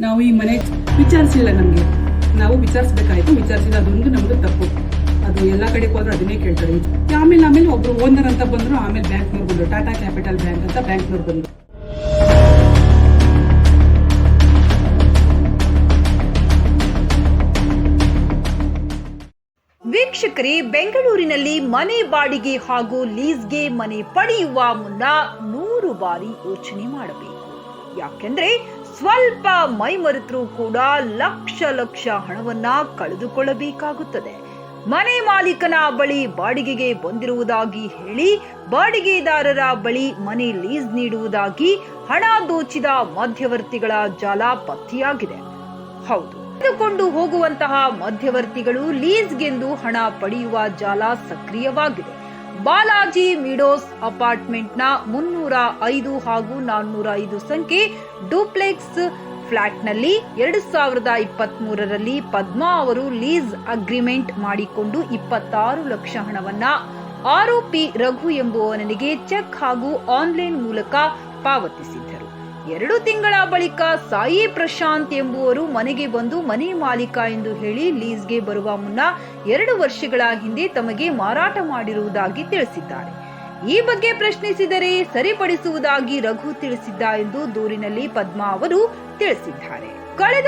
ನಾವು ಈ ಮನೆ ವಿಚಾರಿಸಿಲ್ಲ ನಮಗೆ. ನಾವು ವಿಚಾರಿಸ್ಬೇಕಾಯ್ತು ವಿಚಾರಿಸಿಲ್ಲ ಅದೊಂದು ನಮ್ದು ತಪ್ಪು. ಅದು ಎಲ್ಲ ಕಡೆ ಹೋದ್ರೆ ಅದನ್ನೇ ಕೇಳ್ತಾರೆ. ಆಮೇಲೆ ಆಮೇಲೆ ಒಬ್ರು ಓನರ್ ಅಂತ ಬಂದ್ರು, ಆಮೇಲೆ ಬ್ಯಾಂಕ್ನವ್ರು ಬಂದ್ರು. ಟಾಟಾ ಕ್ಯಾಪಿಟಲ್ ಬ್ಯಾಂಕ್ ಅಂತ ಬ್ಯಾಂಕ್ನವ್ರು ಬಂದ್ರು. ವೀಕ್ಷಕರೇ, ಬೆಂಗಳೂರಿನಲ್ಲಿ ಮನೆ ಬಾಡಿಗೆ ಹಾಗೂ ಲೀಸ್ಗೆ ಮನೆ ಪಡೆಯುವ ಮುನ್ನ ನೂರು ಬಾರಿ ಯೋಚನೆ ಮಾಡಬೇಕು. ಯಾಕೆಂದ್ರೆ ಸ್ವಲ್ಪ ಮೈಮರೆತರೂ ಕೂಡ ಲಕ್ಷ ಲಕ್ಷ ಹಣವನ್ನ ಕಳೆದುಕೊಳ್ಳಬೇಕಾಗುತ್ತದೆ. ಮನೆ ಮಾಲೀಕನ ಬಳಿ ಬಾಡಿಗೆಗೆ ಬಂದಿರುವುದಾಗಿ ಹೇಳಿ ಬಾಡಿಗೆದಾರರ ಬಳಿ ಮನೆ ಲೀಸ್ ನೀಡುವುದಾಗಿ ಹಣ ದೋಚಿದ ಮಧ್ಯವರ್ತಿಗಳ ಜಾಲ ಪತ್ತೆಯಾಗಿದೆ. ಹೌದು ತೆಗೆದುಕೊಂಡು ಹೋಗುವಂತಹ ಮಧ್ಯವರ್ತಿಗಳು ಲೀಸ್ಗೆಂದು ಹಣ ಪಡೆಯುವ ಜಾಲ ಸಕ್ರಿಯವಾಗಿದೆ. ಬಾಲಾಜಿ ಮಿಡೋಸ್ ಅಪಾರ್ಟ್ಮೆಂಟ್ನ ಮುನ್ನೂರ ಐದು ಹಾಗೂ ನಾನ್ನೂರ ಐದು ಸಂಖ್ಯೆ ಡೂಪ್ಲೆಕ್ಸ್ ಫ್ಲಾಟ್ನಲ್ಲಿ ಎರಡು ಸಾವಿರದ ಇಪ್ಪತ್ತ್ ಮೂರರಲ್ಲಿ ಪದ್ಮಾ ಅವರು ಲೀಸ್ ಅಗ್ರಿಮೆಂಟ್ ಮಾಡಿಕೊಂಡು ಇಪ್ಪತ್ತಾರು ಲಕ್ಷ ಹಣವನ್ನ ಆರೋಪಿ ರಘು ಎಂಬುವವನಿಗೆ ಚೆಕ್ ಹಾಗೂ ಆನ್ಲೈನ್ ಮೂಲಕ ಪಾವತಿಸಿದ್ದರು. ಎರಡು ತಿಂಗಳ ಬಳಿಕ ಸಾಯಿ ಪ್ರಶಾಂತ್ ಎಂಬುವರು ಮನೆಗೆ ಬಂದು ಮನೆ ಮಾಲೀಕ ಎಂದು ಹೇಳಿ ಲೀಸ್ಗೆ ಬರುವ ಮುನ್ನ ಎರಡು ವರ್ಷಗಳ ಹಿಂದೆ ತಮಗೆ ಮಾರಾಟ ಮಾಡಿರುವುದಾಗಿ ತಿಳಿಸಿದ್ದಾರೆ. ಈ ಬಗ್ಗೆ ಪ್ರಶ್ನಿಸಿದರೆ ಸರಿಪಡಿಸುವುದಾಗಿ ರಘು ತಿಳಿಸಿದ್ದ ಎಂದು ದೂರಿನಲ್ಲಿ ಪದ್ಮಾ ಅವರು ತಿಳಿಸಿದ್ದಾರೆ. ಕಳೆದ